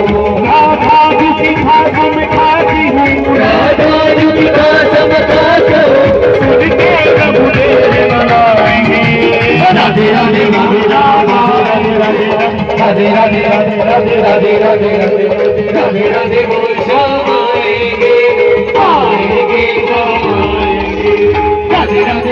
राधा जी खा सम खाती हूँ राधा जी खा सम खाती हूँ सुन के रघुदेव मनाई राधे राधे राधे राधा राधे राधे राधे राधे राधे राधे राधे राधे राधे बोल श्याम आएंगे आएंगे राधे राधे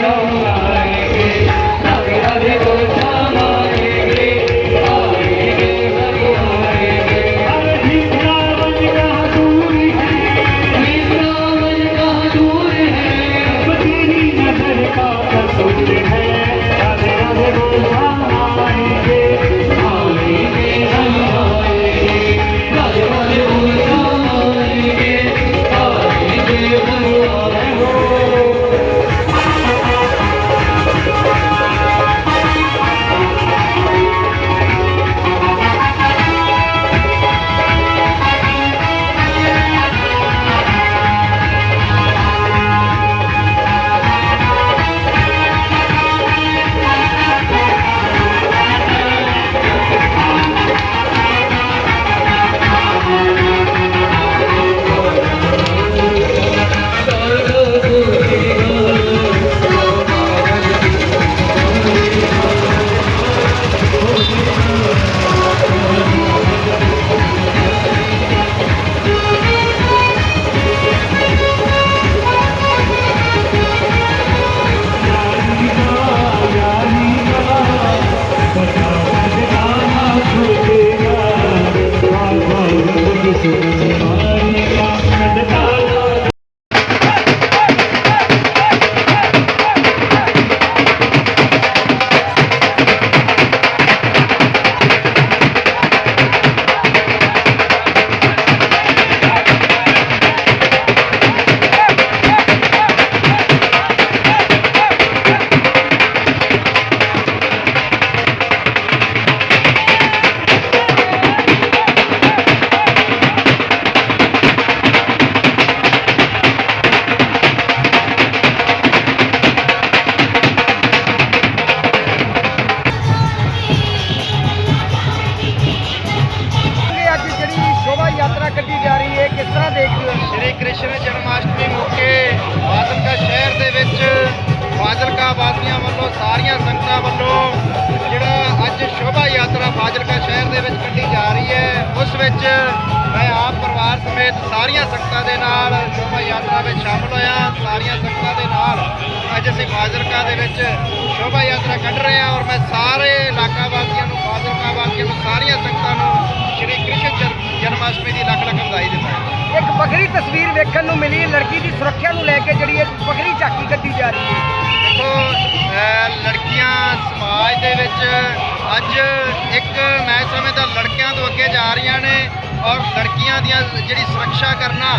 know ਫਾਜ਼ਿਲਕਾ ਸ਼ਹਿਰ ਦੇ ਵਿੱਚ ਕੱਢੀ ਜਾ ਰਹੀ ਹੈ। ਉਸ ਵਿੱਚ ਮੈਂ ਆਪ ਪਰਿਵਾਰ ਸਮੇਤ ਸਾਰੀਆਂ ਸੰਗਤਾਂ ਦੇ ਨਾਲ ਸ਼ੋਭਾ ਯਾਤਰਾ ਵਿੱਚ ਸ਼ਾਮਲ ਹੋਇਆ। ਸਾਰੀਆਂ ਸੰਗਤਾਂ ਦੇ ਨਾਲ ਅੱਜ ਅਸੀਂ ਫਾਜ਼ਿਲਕਾ ਦੇ ਵਿੱਚ ਸ਼ੋਭਾ ਯਾਤਰਾ ਕੱਢ ਰਹੇ ਹਾਂ ਔਰ ਮੈਂ ਸਾਰੇ ਇਲਾਕਾ ਵਾਸੀਆਂ ਨੂੰ ਫਾਜ਼ਿਲਕਾ ਵਾਸੀਆਂ ਨੂੰ ਸਾਰੀਆਂ ਸੰਗਤਾਂ ਨੂੰ ਸ਼੍ਰੀ ਕ੍ਰਿਸ਼ਨ ਜਨ- ਜਨਮਾਸ਼ਟਮੀ ਦੀ ਲੱਖ ਲੱਖ ਵਧਾਈ ਦਿੰਦਾ ਹਾਂ। ਇੱਕ ਵੱਖਰੀ ਤਸਵੀਰ ਵੇਖਣ ਨੂੰ ਮਿਲੀ ਲੜਕੀ ਦੀ ਸੁਰੱਖਿਆ ਨੂੰ ਲੈ ਕੇ ਜਿਹੜੀ ਇਹ ਵੱਖਰੀ ਝਾਕੀ ਕੱਢੀ ਜਾ ਰਹੀ ਹੈ। ਦੇਖੋ ਲੜਕੀਆਂ ਸਮਾਜ ਦੇ ਵਿੱਚ ਅੱਜ ਮੈਂ ਸਮਝਦਾ ਲੜਕਿਆਂ ਤੋਂ ਅੱਗੇ ਜਾ ਰਹੀਆਂ ਨੇ ਔਰ ਲੜਕੀਆਂ ਦੀਆਂ ਜਿਹੜੀ ਸੁਰੱਖਿਆ ਕਰਨਾ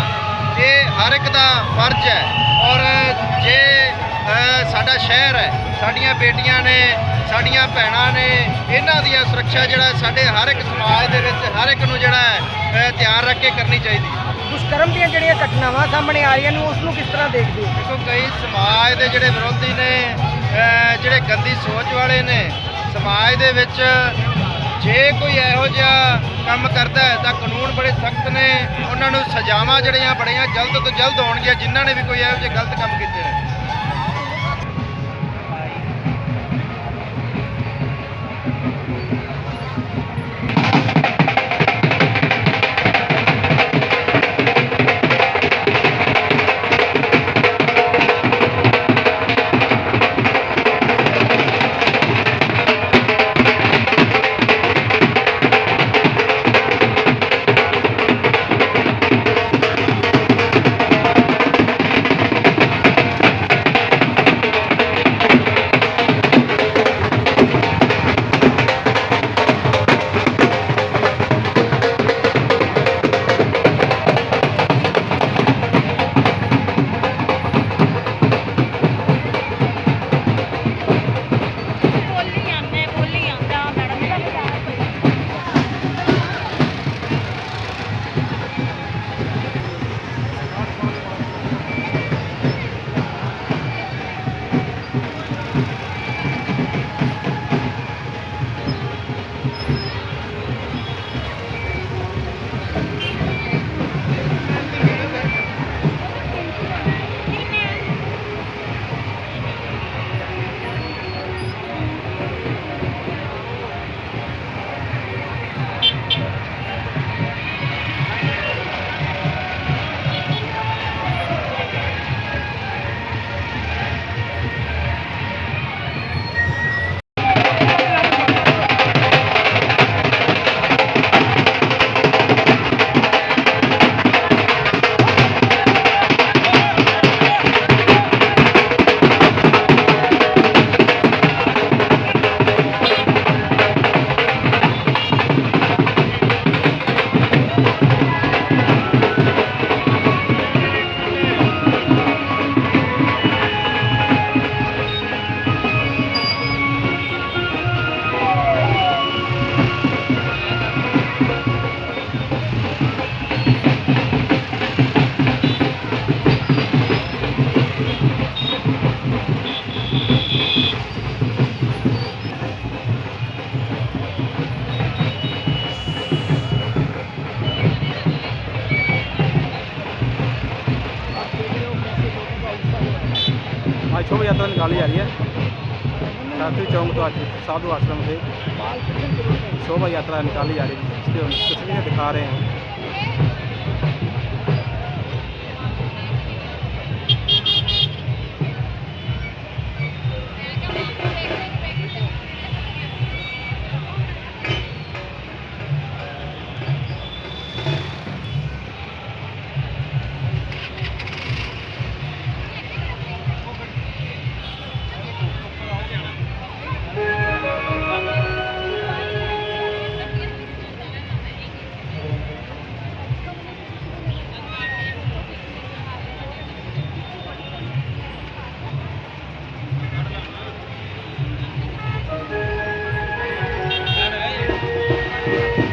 ਇਹ ਹਰ ਇੱਕ ਦਾ ਫਰਜ਼ ਹੈ। ਔਰ ਜੇ ਸਾਡਾ ਸ਼ਹਿਰ ਹੈ ਸਾਡੀਆਂ ਬੇਟੀਆਂ ਨੇ ਸਾਡੀਆਂ ਭੈਣਾਂ ਨੇ ਇਹਨਾਂ ਦੀਆਂ ਸੁਰੱਖਿਆ ਜਿਹੜਾ ਸਾਡੇ ਹਰ ਇੱਕ ਸਮਾਜ ਦੇ ਵਿੱਚ ਹਰ ਇੱਕ ਨੂੰ ਜਿਹੜਾ ਹੈ ਧਿਆਨ ਰੱਖ ਕੇ ਕਰਨੀ ਚਾਹੀਦੀ। ਹੈ ਦੁਸ਼ਕਰਮ ਦੀਆਂ ਜਿਹੜੀਆਂ ਘਟਨਾਵਾਂ ਸਾਹਮਣੇ ਆ ਰਹੀਆਂ ਨੇ ਉਸ ਨੂੰ ਕਿਸ ਤਰ੍ਹਾਂ ਦੇਖਦੇ ਹੋ? ਦੇਖੋ ਕਈ ਸਮਾਜ ਦੇ ਜਿਹੜੇ ਵਿਰੋਧੀ ਨੇ ਜਿਹੜੇ ਗੰਦੀ ਸੋਚ ਵਾਲੇ ਨੇ ਸਮਾਜ ਦੇ ਵਿੱਚ ਜੇ ਕੋਈ ਇਹੋ ਜਿਹਾ ਕੰਮ ਕਰਦਾ ਹੈ, ਤਾਂ ਕਾਨੂੰਨ ਬੜੇ ਸਖਤ ਨੇ। ਉਹਨਾਂ ਨੂੰ ਸਜ਼ਾਵਾਂ ਜਿਹੜੀਆਂ ਬੜੀਆਂ ਜਲਦ ਤੋਂ ਜਲਦ ਹੋਣਗੀਆਂ ਜਿਨ੍ਹਾਂ ਨੇ ਵੀ ਕੋਈ ਇਹੋ ਜਿਹੇ ਗਲਤ ਕੰਮ ਕੀਤੇ ਨੇ। शोभा यात्रा निकाली जा रही है इसकी हम तस्वीरें दिखा रहे हैं ਮੰਦਰ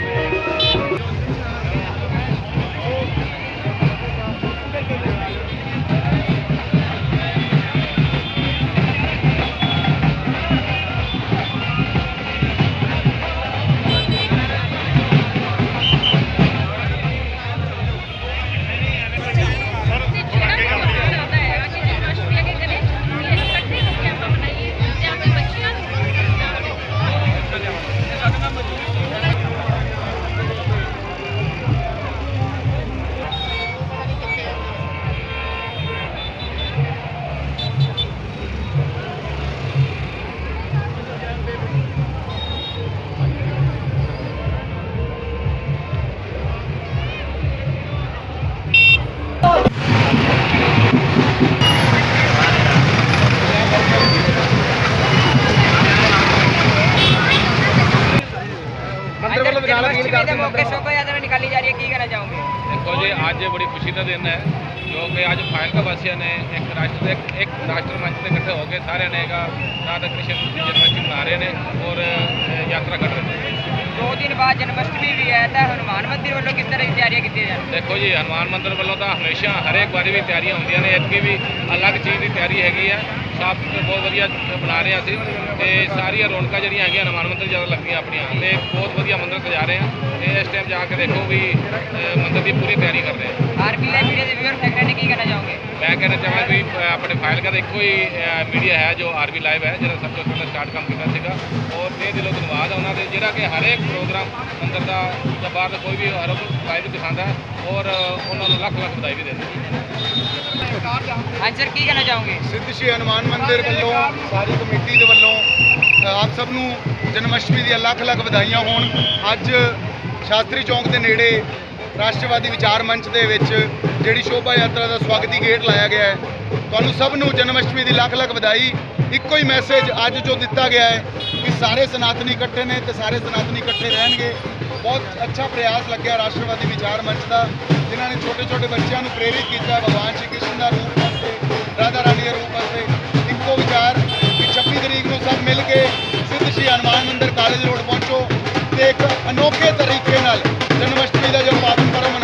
ਇਕੱਠੇ ਹੋ ਕੇ ਸਾਰਿਆਂ ਨੇ ਰਾਧਾ ਕ੍ਰਿਸ਼ਨ ਜਨਮਸ਼ਟਮੀ ਮਨਾ ਰਹੇ ਨੇ ਔਰ ਯਾਤਰਾ ਕੱਢ ਰਹੇ ਨੇ। ਦੋ ਦਿਨ ਬਾਅਦ ਜਨਮਸ਼ਟਮੀ ਵੀ ਹੈ ਤਾਂ ਹਨੂਮਾਨ ਮੰਦਿਰ ਵੱਲੋਂ ਕਿਸ ਤਰ੍ਹਾਂ ਦੀ ਤਿਆਰੀਆਂ ਕੀਤੀਆਂ ਜਾ ਰਹੀਆਂ ਦੇਖੋ ਜੀ ਹਨੂਮਾਨ ਮੰਦਿਰ ਵੱਲੋਂ ਤਾਂ ਹਮੇਸ਼ਾ ਹਰੇਕ ਵਾਰੀ ਵੀ ਤਿਆਰੀਆਂ ਹੁੰਦੀਆਂ ਨੇ ਇਤਕੀ ਵੀ ਅਲੱਗ ਚੀਜ਼ ਦੀ ਤਿਆਰੀ ਹੈਗੀ ਸਾਫ਼ ਸੁਥਰੇ ਬਹੁਤ ਵਧੀਆ ਬਣਾ ਰਹੇ ਹਾਂ ਅਸੀਂ। ਤੇ ਸਾਰੀਆਂ ਰੌਣਕਾਂ ਜਿਹੜੀਆਂ ਹੈਗੀਆਂ ਹਨੂਮਾਨ ਮੰਦਿਰ ਜ਼ਿਆਦਾ ਲੱਗਦੀਆਂ ਆਪਣੀਆਂ। ਤੇ ਬਹੁਤ ਵਧੀਆ ਮੰਦਿਰ ਸਜਾ ਰਹੇ ਹਾਂ। ਤੇ ਇਸ ਟਾਈਮ ਜਾ ਕੇ ਦੇਖੋ ਵੀ ਮੰਦਿਰ ਦੀ ਪੂਰੀ ਤਿਆਰੀ ਕਰ ਰਹੇ ਹਾਂ ਆਰਪੀਆਈ ਮੀਡੀਆ ਦੇ ਵੀਅਰ ਸੈਕਟਰ ਨੇ ਕੀ ਕਹਿਣਾ ਚਾਹੋਗੇ? ਮੈਂ ਕਹਿਣਾ ਚਾਹਾਂ ਵੀ ਆਪਣੇ ਫਾਈਲ ਦਾ ਇੱਕੋ ਹੀ ਮੀਡੀਆ ਹੈ ਜੋ ਆਰਬੀ ਲਾਈਵ ਹੈ ਜਿਹੜਾ ਸਭ ਤੋਂ ਪਹਿਲਾਂ ਸਟਾਰਟ ਕੰਮ ਕੀਤਾ ਸੀਗਾ। ਔਰ ਤੇ ਦਿਲੋਂ ਧੰਨਵਾਦ ਹੈ ਉਹਨਾਂ ਦੇ ਜਿਹੜਾ ਕਿ ਹਰੇਕ ਪ੍ਰੋਗਰਾਮ ਅੰਦਰ ਦਾ ਜਾਂ ਬਾਹਰ ਦਾ ਕੋਈ ਵੀ ਹਰ ਲਾਈਵ ਪਸੰਦ ਹੈ ਔਰ ਉਹਨਾਂ ਨੂੰ ਲੱਖ ਲੱਖ ਵਧਾਈ ਵੀ ਦਿੰਦੇ ਹਾਂਜੀ ਸਰ ਕੀ ਕਹਿਣਾ ਚਾਹੋਗੇ? ਸਿੱਧ ਸ਼੍ਰੀ ਹਨੂਮਾਨ ਮੰਦਿਰ ਵੱਲੋਂ ਸਾਰੀ ਕਮੇਟੀ ਦੇ ਵੱਲੋਂ ਆਪ ਸਭ ਨੂੰ ਜਨਮਸ਼ਟਮੀ ਦੀਆਂ ਲੱਖ ਲੱਖ ਵਧਾਈਆਂ ਹੋਣ। ਅੱਜ ਸ਼ਾਸਤਰੀ ਚੌਂਕ ਦੇ ਨੇੜੇ ਰਾਸ਼ਟਰਵਾਦੀ ਵਿਚਾਰ ਮੰਚ ਦੇ ਵਿੱਚ ਜਿਹੜੀ ਸ਼ੋਭਾ ਯਾਤਰਾ ਦਾ ਸਵਾਗਤੀ ਗੇਟ ਲਾਇਆ ਗਿਆ ਹੈ, ਤੁਹਾਨੂੰ ਸਭ ਨੂੰ ਜਨਮਸ਼ਟਮੀ ਦੀ ਲੱਖ ਲੱਖ ਵਧਾਈ। ਇੱਕੋ ਹੀ ਮੈਸੇਜ ਅੱਜ ਜੋ ਦਿੱਤਾ ਗਿਆ ਹੈ ਕਿ ਸਾਰੇ ਸਨਾਤਨੀ ਇਕੱਠੇ ਨੇ ਤੇ ਸਾਰੇ ਸਨਾਤਨੀ ਇਕੱਠੇ ਰਹਿਣਗੇ। ਬਹੁਤ ਅੱਛਾ ਪ੍ਰਯਾਸ ਲੱਗਿਆ ਰਾਸ਼ਟਰਵਾਦੀ ਵਿਚਾਰ ਮੰਚ ਦਾ, ਜਿਨ੍ਹਾਂ ਨੇ ਛੋਟੇ ਛੋਟੇ ਬੱਚਿਆਂ ਨੂੰ ਪ੍ਰੇਰਿਤ ਕੀਤਾ ਭਗਵਾਨ ਸ਼੍ਰੀ ਕ੍ਰਿਸ਼ਨ ਦਾ ਰੂਪ ਵਾਸਤੇ, ਰਾਧਾ ਰਾਣੀ ਦੇ ਰੂਪ ਵਾਸਤੇ। ਸਭ ਮਿਲ ਕੇ ਸਿੱਧ ਸ਼੍ਰੀ ਹਨੂਮਾਨ ਮੰਦਿਰ ਕਾਲਜ ਰੋਡ ਪਹੁੰਚੋ ਤੇ ਇੱਕ ਅਨੋਖੇ ਤਰੀਕੇ ਨਾਲ ਜਨਮਸ਼ਟਮੀ ਦਾ ਜੋ ਪਾਵਨ ਪਰਵ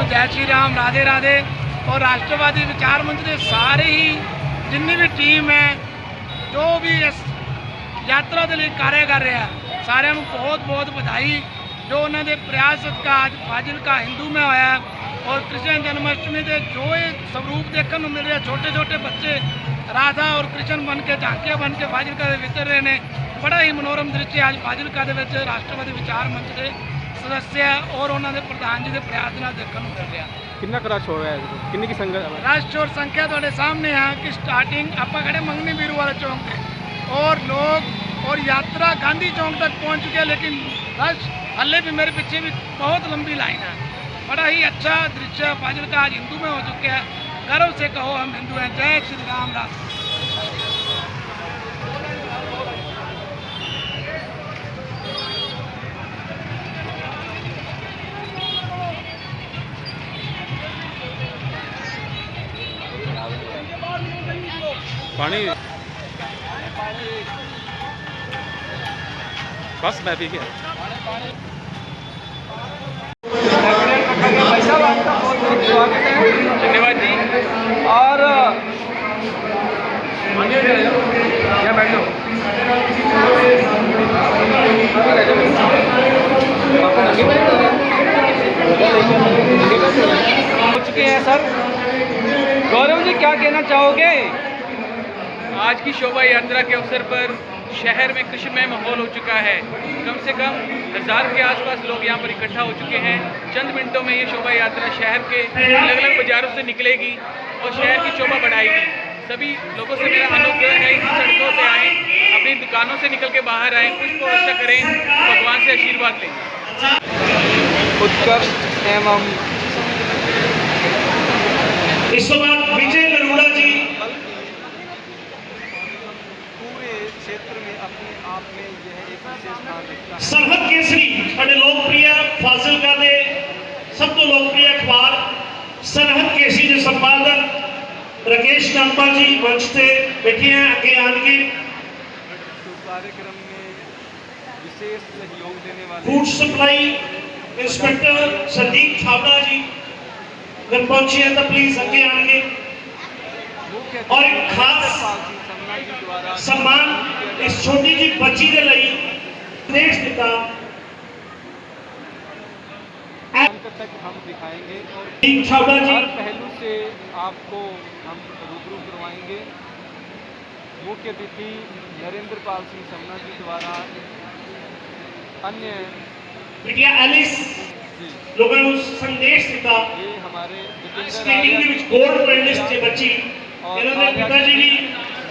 ਨੂੰ ਜੈ ਸ਼੍ਰੀ ਰਾਮ, ਰਾਧੇ ਰਾਧੇ। ਔਰ ਰਾਸ਼ਟਰਵਾਦੀ ਵਿਚਾਰ ਮੰਚ ਦੇ ਸਾਰੇ ਹੀ ਜਿੰਨੀ ਵੀ ਟੀਮ ਹੈ, ਜੋ ਵੀ ਇਸ ਯਾਤਰਾ ਦੇ ਲਈ ਕਾਰਜ ਕਰ ਰਿਹਾ ਸਾਰਿਆਂ ਨੂੰ ਬਹੁਤ ਬਹੁਤ ਵਧਾਈ। ਜੋ ਉਹਨਾਂ ਦੇ ਪ੍ਰਯਾਸ ਸਦਕਾ ਅੱਜ ਫਾਜ਼ਿਲਕਾ ਹਿੰਦੂ ਮੈਂ ਹੋਇਆ ਔਰ ਕ੍ਰਿਸ਼ਨ ਜਨਮ ਅਸ਼ਟਮੀ ਦੇ ਜੋ ਇਹ ਸਰੂਪ ਦੇਖਣ ਨੂੰ ਮਿਲ ਰਿਹਾ ਛੋਟੇ ਛੋਟੇ ਬੱਚੇ ਰਾਧਾ ਔਰ ਕ੍ਰਿਸ਼ਨ ਬਣ ਕੇ, ਝਾਂਕੀਆਂ ਬਣ ਕੇ ਫਾਜ਼ਿਲਕਾ ਦੇ ਵਿਚਰ ਰਹੇ ਨੇ। ਬੜਾ ਹੀ ਮਨੋਰਮ ਦ੍ਰਿਸ਼ ਹੈ ਅੱਜ ਫਾਜ਼ਿਲਕਾ ਦੇ ਵਿੱਚ ਰਾਸ਼ਟਰਵਾਦੀ ਵਿਚਾਰ ਮੰਚ ਦੇ। ਸਦੱਸਿਆ ਔਰ ਉਹਨਾਂ ਦੇ ਪ੍ਰਧਾਨ ਜੀ ਦੇ ਪ੍ਰਯਾਸ ਨਾਲ ਦੇਖਣ ਨੂੰ ਮਿਲ ਰਿਹਾ। ਕਿੰਨਾ ਕਰਾਸ਼ ਹੋਇਆ ਹੈ ਕਿੰਨੀ ਕੀ ਸੰਗਤ ਰਾਸ਼ਟਰ ਸੰਖਿਆ ਤੁਹਾਡੇ ਸਾਹਮਣੇ ਆ ਕਿ ਸਟਾਰਟਿੰਗ ਆਪਾਂ ਖੜੇ ਮੰਗਣੀ ਵੀਰੂ ਵਾਲੇ ਚੌਂਕ ਤੇ। ਔਰ ਲੋਕ ਔਰ ਯਾਤਰਾ ਗਾਂਧੀ ਚੌਂਕ ਤੱਕ ਪਹੁੰਚ ਚੁਕੇ ਲੇਕਿਨ ਰਸ਼ हल्ले भी मेरे पीछे भी बहुत लंबी लाइन है बड़ा ही अच्छा दृश्य फाजिल का आज हिंदू में हो चुके हैं गर्व से कहो हम हिंदू हैं जय श्री राम राम पानी। बस मैं भी गया। धन्यवाद जी। और क्या बैठ जाओ। हो चुके हैं, सर। गौरव जी, क्या कहना चाहोगे? आज की शोभा यात्रा के अवसर पर शहर में कृषिमय माहौल हो चुका है। कम से कम हज़ार के आसपास लोग यहाँ पर इकट्ठा हो चुके हैं। चंद मिनटों में ये शोभा यात्रा शहर के अलग अलग बाजारों से निकलेगी और शहर की शोभा बढ़ाएगी। सभी लोगों से मेरा अनुग्रह है कि सड़कों से आए अपनी दुकानों से निकल के बाहर आएँ को अच्छा करें भगवान से आशीर्वाद लें। उत्कर्ष एवं इस बार विजय नरोड़ा जी सरहद केसरी ਸਾਡੇ ਲੋਕਪ੍ਰਿਯ ਫਾਜ਼ਿਲਕਾ ਦੇ ਸਭ ਤੋਂ ਲੋਕਪ੍ਰਿਯ ਅਖਬਾਰ ਸਰਹੱਦ ਕੇਸਰੀ ਦੇ ਸੰਪਾਦਕ ਰਕੇਸ਼ ਕਾਂਪਾ ਜੀ ਮੰਚ ਤੇ ਬੈਠੇ ਆ ਅੱਗੇ food supply inspector Sandeep Chhabra ji अगर पहुँचे हैं तो प्लीज़ आगे आएँगे और एक खास सम्मान इस छोटी जी बच्ची के लिए देश दिता अंत तक हम दिखाएंगे और संदीप छाबड़ा जी हर पहलू से आपको हम रूबरू करवाएंगे मुख्य अतिथि नरेंद्र पाल सिंह समना जी द्वारा अन्य बिटिया एलिस जी लोगों ਨੂੰ ਸੰਦੇਸ਼ ਦਿੱਤਾ ये हमारे जितेंद्र ਸਕੇਟਿੰਗ ਦੇ आर्या ਵਿੱਚ ਗੋਲਡ ਮੈਡਲਿਸਟ ਜੇ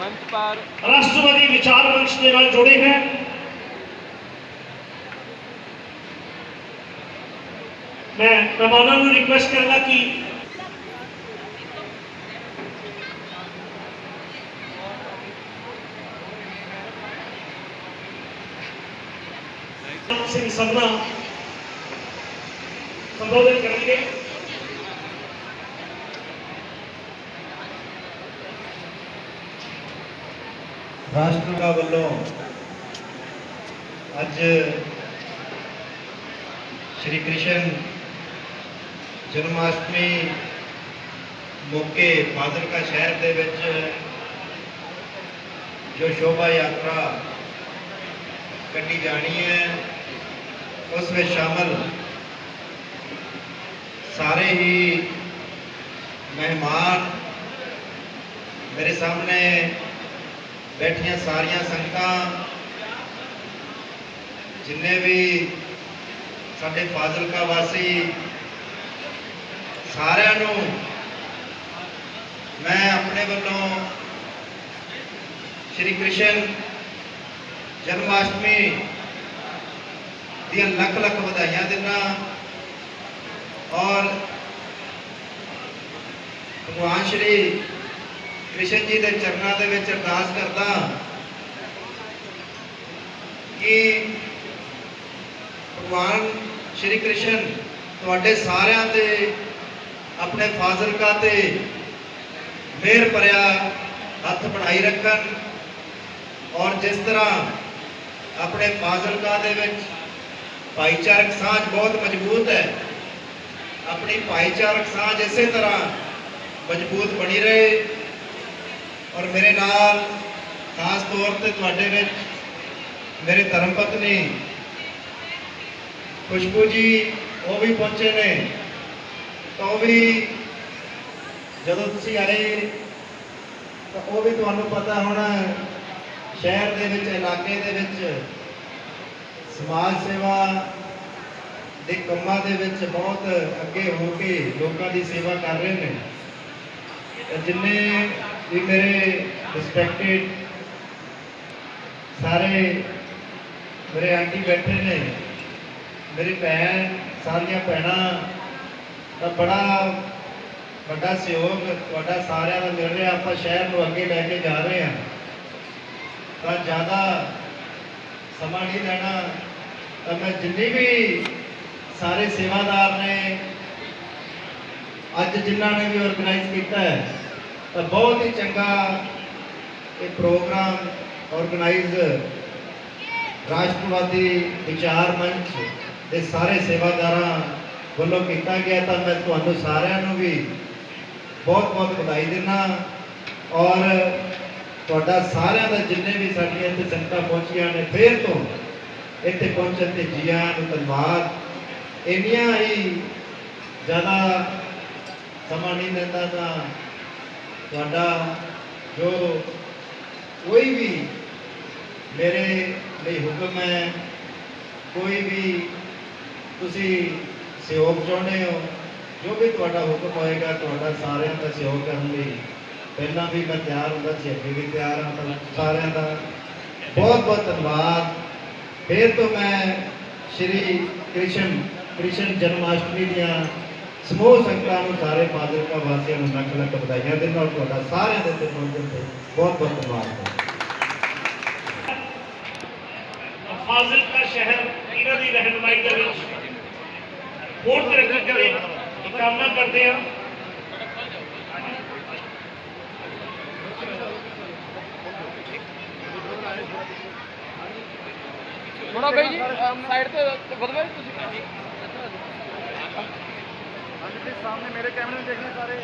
मंच पर राष्ट्रवादी विचार मंच के नाल जुड़े हैं। मैं मेहमानों को रिक्वेस्ट करना कि सिंह सरना संबोधन करेंगे। ਰਾਸ਼ਟਰਗਾ ਵੱਲੋਂ ਅੱਜ ਸ਼੍ਰੀ ਕ੍ਰਿਸ਼ਨ ਜਨਮਾਸ਼ਟਮੀ ਮੌਕੇ ਫਾਜ਼ਿਲਕਾ ਸ਼ਹਿਰ ਦੇ ਵਿੱਚ ਜੋ ਸ਼ੋਭਾ ਯਾਤਰਾ ਕੱਢੀ ਜਾਣੀ ਹੈ, ਉਸ ਵਿੱਚ ਸ਼ਾਮਲ ਸਾਰੇ ਹੀ ਮਹਿਮਾਨ ਮੇਰੇ ਸਾਹਮਣੇ ਬੈਠੀਆਂ ਸਾਰੀਆਂ ਸੰਗਤਾਂ, ਜਿੰਨੇ ਵੀ ਸਾਡੇ ਫਾਜ਼ਿਲਕਾ ਵਾਸੀ, ਸਾਰਿਆਂ ਨੂੰ ਮੈਂ ਆਪਣੇ ਵੱਲੋਂ ਸ਼੍ਰੀ ਕ੍ਰਿਸ਼ਨ ਜਨਮਾਸ਼ਟਮੀ ਦੀਆਂ ਲੱਖ ਲੱਖ ਵਧਾਈਆਂ ਦਿੰਦਾ ਔਰ ਭਗਵਾਨ ਸ਼੍ਰੀ ਕ੍ਰਿਸ਼ਨ ਜੀ ਦੇ ਚਰਨਾਂ ਦੇ ਵਿੱਚ ਅਰਦਾਸ ਕਰਦਾ ਕਿ ਭਗਵਾਨ ਸ਼੍ਰੀ ਕ੍ਰਿਸ਼ਨ ਤੁਹਾਡੇ ਸਾਰਿਆਂ ਤੇ, ਆਪਣੇ ਫਾਜ਼ਿਲਕਾ ਤੇ ਮਿਹਰ ਭਰਿਆ ਹੱਥ ਬਣਾਈ ਰੱਖਣ ਔਰ ਜਿਸ ਤਰ੍ਹਾਂ ਆਪਣੇ ਫਾਜ਼ਿਲਕਾ ਦੇ ਵਿੱਚ ਭਾਈਚਾਰਕ ਸਾਂਝ ਬਹੁਤ ਮਜ਼ਬੂਤ ਹੈ, ਆਪਣੀ ਭਾਈਚਾਰਕ ਸਾਂਝ ਇਸੇ ਤਰ੍ਹਾਂ ਮਜ਼ਬੂਤ ਬਣੀ ਰਹੇ। ਔਰ ਮੇਰੇ ਨਾਲ ਖਾਸ ਤੌਰ ਤੇ ਤੁਹਾਡੇ ਵਿੱਚ ਮੇਰੇ ਧਰਮ ਪਤਨੀ ਖੁਸ਼ਬੂ ਜੀ, ਉਹ ਵੀ ਪਹੁੰਚੇ ਨੇ। ਤਾਂ ਉਹ ਵੀ ਜਦੋਂ ਤੁਸੀਂ ਆਏ ਤਾਂ ਉਹ ਵੀ ਤੁਹਾਨੂੰ ਪਤਾ ਹੋਣਾ ਸ਼ਹਿਰ ਦੇ ਵਿੱਚ, ਇਲਾਕੇ ਦੇ ਵਿੱਚ ਸਮਾਜ ਸੇਵਾ ਦੇ ਕੰਮਾਂ ਦੇ ਵਿੱਚ ਬਹੁਤ ਅੱਗੇ ਹੋ ਕੇ ਲੋਕਾਂ ਦੀ ਸੇਵਾ ਕਰ ਰਹੇ ਨੇ। ਤੇ ਜਿੰਨੇ ਵੀ ਮੇਰੇ ਰਿਸਪੈਕਟਡ ਸਾਰੇ ਮੇਰੇ ਆਂਟੀ ਬੈਠੇ ਨੇ, ਮੇਰੀ ਭੈਣ, ਸਾਰੀਆਂ ਭੈਣਾਂ ਦਾ ਬੜਾ ਵੱਡਾ ਸਹਿਯੋਗ ਤੁਹਾਡਾ ਸਾਰਿਆਂ ਦਾ ਮਿਲ ਰਿਹਾ, ਆਪਾਂ ਸ਼ਹਿਰ ਨੂੰ ਅੱਗੇ ਲੈ ਕੇ ਜਾ ਰਹੇ ਹਾਂ। ਤਾਂ ਜ਼ਿਆਦਾ ਸਮਾਂ ਨਹੀਂ ਲੈਣਾ, ਤਾਂ ਮੈਂ ਜਿੰਨੀ ਵੀ ਸਾਰੇ ਸੇਵਾਦਾਰ ਨੇ, ਅੱਜ ਜਿਨ੍ਹਾਂ ਨੇ ਵੀ ਆਰਗੇਨਾਈਜ਼ ਕੀਤਾ ਹੈ ਬਹੁਤ ਹੀ ਚੰਗਾ ਇਹ ਪ੍ਰੋਗਰਾਮ ਆਰਗੇਨਾਈਜ਼ ਰਾਸ਼ਟਰਵਾਦੀ ਵਿਚਾਰ ਮੰਚ ਦੇ ਸਾਰੇ ਸੇਵਾਦਾਰਾਂ ਵੱਲੋਂ ਕੀਤਾ ਗਿਆ ਤਾਂ ਮੈਂ ਤੁਹਾਨੂੰ ਸਾਰਿਆਂ ਨੂੰ ਵੀ ਬਹੁਤ ਬਹੁਤ ਵਧਾਈ ਦਿੰਦਾ ਔਰ ਤੁਹਾਡਾ ਸਾਰਿਆਂ ਦਾ ਜਿੰਨੇ ਵੀ ਸਾਡੀਆਂ ਇੱਥੇ ਸੰਗਤਾਂ ਪਹੁੰਚੀਆਂ ਨੇ, ਫੇਰ ਤੋਂ ਇੱਥੇ ਪਹੁੰਚਣ ਤੇ ਜੀਆਂ ਨੂੰ ਧੰਨਵਾਦ। ਇੰਨੀਆਂ ਹੀ ਜ਼ਿਆਦਾ ਸਮਾਂ ਨਹੀਂ ਦਿੰਦਾ ਤਾਂ ਤੁਹਾਡਾ ਜੋ ਕੋਈ ਵੀ ਮੇਰੇ ਲਈ ਹੁਕਮ ਹੈ, ਕੋਈ ਵੀ ਤੁਸੀਂ ਸਹਿਯੋਗ ਚਾਹੁੰਦੇ ਹੋ, ਜੋ ਵੀ ਤੁਹਾਡਾ ਹੁਕਮ ਹੋਏਗਾ, ਤੁਹਾਡਾ ਸਾਰਿਆਂ ਦਾ ਸਹਿਯੋਗ ਕਰਨ ਲਈ ਪਹਿਲਾਂ ਵੀ ਮੈਂ ਤਿਆਰ ਹੁੰਦਾ ਸੀ, ਅੱਗੇ ਵੀ ਤਿਆਰ ਹਾਂ, ਤਾਂ ਸਾਰਿਆਂ ਦਾ ਬਹੁਤ ਬਹੁਤ ਧੰਨਵਾਦ। ਫਿਰ ਤੋਂ ਮੈਂ ਸ਼੍ਰੀ ਕ੍ਰਿਸ਼ਨ ਕ੍ਰਿਸ਼ਨ ਜਨਮਾਸ਼ਟਮੀ ਦੀਆਂ ਸਮੂਹ ਸੰਗਤਾਂ ਨੂੰ ਸਾਰੇ ਫਾਜ਼ਿਲਕਾ ਵਾਸੀਆਂ ਨੂੰ ਲੱਖ ਲੱਖ ਵਧਾਈਆਂ ਦਿੰਦਾ ਔਰ ਤੁਹਾਡਾ ਸਾਰਿਆਂ ਦੇ ਤੇ ਪਹੁੰਚਣ ਤੇ ਬਹੁਤ ਬਹੁਤ ਧੰਨਵਾਦ। ਫਾਜ਼ਿਲਕਾ ਸ਼ਹਿਰ ਇਹਨਾਂ ਦੀ ਰਹਿਨਮਾਈ ਦੇ ਵਿੱਚ ਹੋਰ ਤਰੱਕੀ ਕਰੇ ਇਹ ਕਾਮਨਾ ਕਰਦੇ ਹਾਂ। ਥੋੜਾ ਬਈ ਜੀ ਸਾਈਡ ਤੇ ਬਦਲੋ ਤੁਸੀਂ। ਸਾਹਮਣੇ ਮੇਰੇ ਕੈਮਰੇ ਨੂੰ ਦੇਖਣੇ ਸਾਰੇ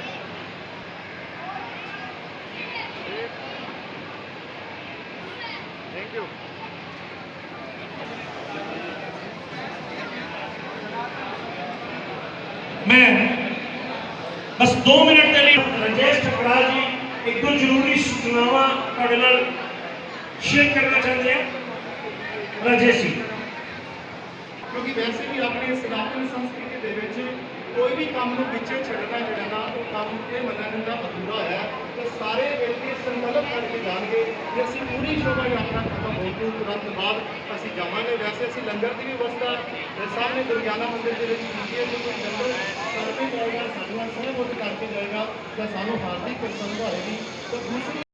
ਥੈਂਕ ਯੂ ਮੈਂ ਬਸ 2 ਮਿੰਟ ਦੇ ਲਈ ਰਜੇਸ਼ ਠਕੜਾ ਜੀ ਇੱਕ ਦੋ ਜ਼ਰੂਰੀ ਸੂਚਨਾਵਾਂ ਤੁਹਾਡੇ ਨਾਲ ਸ਼ੇਅਰ ਕਰਨਾ ਚਾਹੁੰਦੇ ਹਾਂ ਰਜੇਸ਼ ਜੀ ਕਿਉਂਕਿ ਵੈਸੇ ਵੀ ਆਪਣੀ ਸਨਾਤਨ ਸੰਸਕ੍ਰਿਤੀ ਦੇ ਵਿੱਚ ਕੋਈ ਵੀ ਕੰਮ ਨੂੰ ਪਿੱਛੇ ਛੱਡਣਾ ਜਿਹੜਾ ਨਾ, ਉਹ ਕੰਮ ਇਹ ਮੰਨਿਆ ਜਾਂਦਾ ਅਧੂਰਾ ਹੋਇਆ ਤੇ ਸਾਰੇ ਵਿਅਕਤੀ ਸੰਕਲਪ ਕਰਕੇ ਜਾਣਗੇ ਕਿ ਅਸੀਂ ਪੂਰੀ ਸ਼ੋਭਾ ਯਾਤਰਾ ਖਤਮ ਹੋਣ ਤੋਂ ਤੁਰੰਤ ਬਾਅਦ ਅਸੀਂ ਜਾਵਾਂਗੇ। ਵੈਸੇ ਅਸੀਂ ਲੰਗਰ ਦੀ ਵੀ ਵਿਵਸਥਾ ਤੇ ਸਾਹਮਣੇ ਦੁਰਗਿਆਨਾ ਮੰਦਿਰ ਦੇ ਵਿੱਚ ਕੀਤੀ ਹੈ, ਜੇ ਕੋਈ ਲੰਗਰ ਕਰਕੇ ਜਾਏਗਾ ਸਾਨੂੰ ਸਹਿਬੁੱਧ ਕਰਕੇ ਜਾਏਗਾ ਤਾਂ ਸਾਨੂੰ ਹਾਰਦਿਕ ਪ੍ਰਸੰਨਤਾ ਹੋਏਗੀ ਤੇ ਦੂਸਰੀ